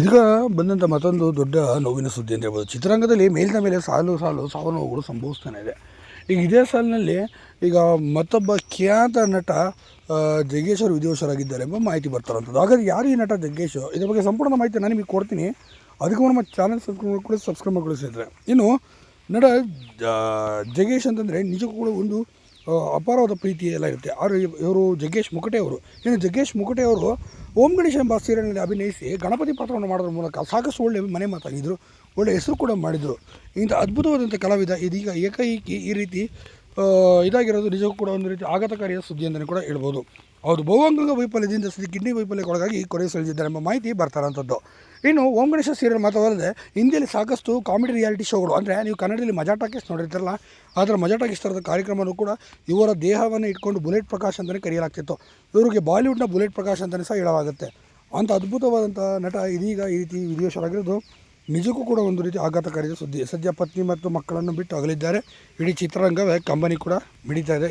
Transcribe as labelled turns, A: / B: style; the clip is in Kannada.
A: ಈಗ ಬಂದಂಥ ಮತ್ತೊಂದು ದೊಡ್ಡ ನೋವಿನ ಸುದ್ದಿ ಅಂತ ಹೇಳ್ಬೋದು. ಚಿತ್ರರಂಗದಲ್ಲಿ ಮೇಲಿನ ಮೇಲೆ ಸಾಲು ಸಾಲು ಸಾವು ನೋವುಗಳು ಸಂಭವಿಸ್ತಾನೆ ಇದೆ. ಈಗ ಇದೇ ಸಾಲಿನಲ್ಲಿ ಈಗ ಮತ್ತೊಬ್ಬ ಖ್ಯಾತ ನಟ ಜಗ್ಗೇಶ್ವರ್ ಜಗ್ಗೇಶ್ ಅವರು ಎಂಬ ಮಾಹಿತಿ ಬರ್ತಾರಂಥದ್ದು ಹಾಗಾದ್ರೆ ಯಾರು ಈ ನಟ ಜಗ್ಗೇಶ್? ಇದ್ರ ಬಗ್ಗೆ ಸಂಪೂರ್ಣ ಮಾಹಿತಿ ನಾನು ನಿಮಗೆ ಕೊಡ್ತೀನಿ. ಅದಕ್ಕೆ ನಮ್ಮ ಚಾನಲ್ ಸಬ್ಸ್ಕ್ರೈಬ್ ಕೂಡ ಸಬ್ಸ್ಕ್ರೈಬ್ ಸ್ನೇಹಿತರೆ. ಇನ್ನು ನಟ ಜಗ್ಗೇಶ್ ಅಂತಂದರೆ ನಿಜಕ್ಕೂ ಕೂಡ ಒಂದು ಅಪಾರವಾದ ಪ್ರೀತಿ ಎಲ್ಲ ಇರುತ್ತೆ. ಆದರೆ ಇವರು ಜಗ್ಗೇಶ್ ಮುಕಟೆ ಅವರು. ಇನ್ನು ಜಗ್ಗೇಶ್ ಮುಕಟೆ ಅವರು ಓಂ ಗಣೇಶ್ ಎಂಬ ಸೀರಿಯಲ್ನಲ್ಲಿ ಅಭಿನಯಿಸಿ ಗಣಪತಿ ಪಾತ್ರವನ್ನು ಮಾಡೋದ್ರ ಮೂಲಕ ಸಾಕಷ್ಟು ಒಳ್ಳೆಯ ಮನೆ ಮಾತಾಗಿದ್ದರು ಒಳ್ಳೆಯ ಹೆಸರು ಕೂಡ ಮಾಡಿದರು. ಇಂಥ ಅದ್ಭುತವಾದಂಥ ಕಲಾವಿದ ಇದೀಗ ಏಕೈಕಿ ಈ ರೀತಿ ಇದಾಗಿರೋದು ನಿಜಕ್ಕೂ ಕೂಡ ಒಂದು ರೀತಿ ಆಘಾತಕಾರಿಯ ಸುದ್ದಿ ಅಂತಲೇ ಕೂಡ ಹೇಳ್ಬೋದು. ಹೌದು ಬಹುಅಂಗ ವೈಫಲ್ಯದಿಂದ ಸದ್ಯ ಕಿಡ್ನಿ ವೈಫಲ್ಯಕ್ಕೊಳಗಾಗಿ ಕೊರೆ ಸೆಳೆದಿದ್ದಾರೆ ಎಂಬ ಮಾಹಿತಿ ಬರ್ತಾರಂಥದ್ದು ಇನ್ನು ಓಂ ಗಣೇಶ ಸೀರಿಯಲ್ ಮಾತ್ರವಲ್ಲದೆ, ಹಿಂದಿಯಲ್ಲಿ ಸಾಕಷ್ಟು ಕಾಮಿಡಿ ರಿಯಾಲಿಟಿ ಶೋಗಳು ಅಂದರೆ ನೀವು ಕನ್ನಡದಲ್ಲಿ ಮಜಾ ಟಾಕೀಸ್ ನೋಡಿರ್ತಾರಲ್ಲ ಆ ಥರ ಮಜಾ ಟಾಕೀಸ್ ಥರದ ಕಾರ್ಯಕ್ರಮನೂ ಕೂಡ ಇವರ ದೇಹವನ್ನು ಇಟ್ಕೊಂಡು ಬುಲೆಟ್ ಪ್ರಕಾಶ್ ಅಂತಲೇ ಕರೆಯಲಾಗ್ತಿತ್ತು. ಇವರಿಗೆ ಬಾಲಿವುಡ್ನ ಬುಲೆಟ್ ಪ್ರಕಾಶ್ ಅಂತಲೇ ಸಹ ಹೇಳಲಾಗುತ್ತೆ. ಅಂಥ ಅದ್ಭುತವಾದಂಥ ನಟ ಇದೀಗ ಈ ರೀತಿ ವಿಧಿವಶರಾಗಿರೋದು ನಿಜಕ್ಕೂ ಕೂಡ ಒಂದು ರೀತಿ ಆಘಾತಕಾರಿ ಸುದ್ದಿ. ಸದ್ಯ ಪತ್ನಿ ಮತ್ತು ಮಕ್ಕಳನ್ನು ಬಿಟ್ಟು ಅಗಲಿದ್ದಾರೆ. ಇಡೀ ಚಿತ್ರರಂಗವೇ ಕಂಬನಿ ಕೂಡ ಮಿಡಿತಾ ಇದೆ.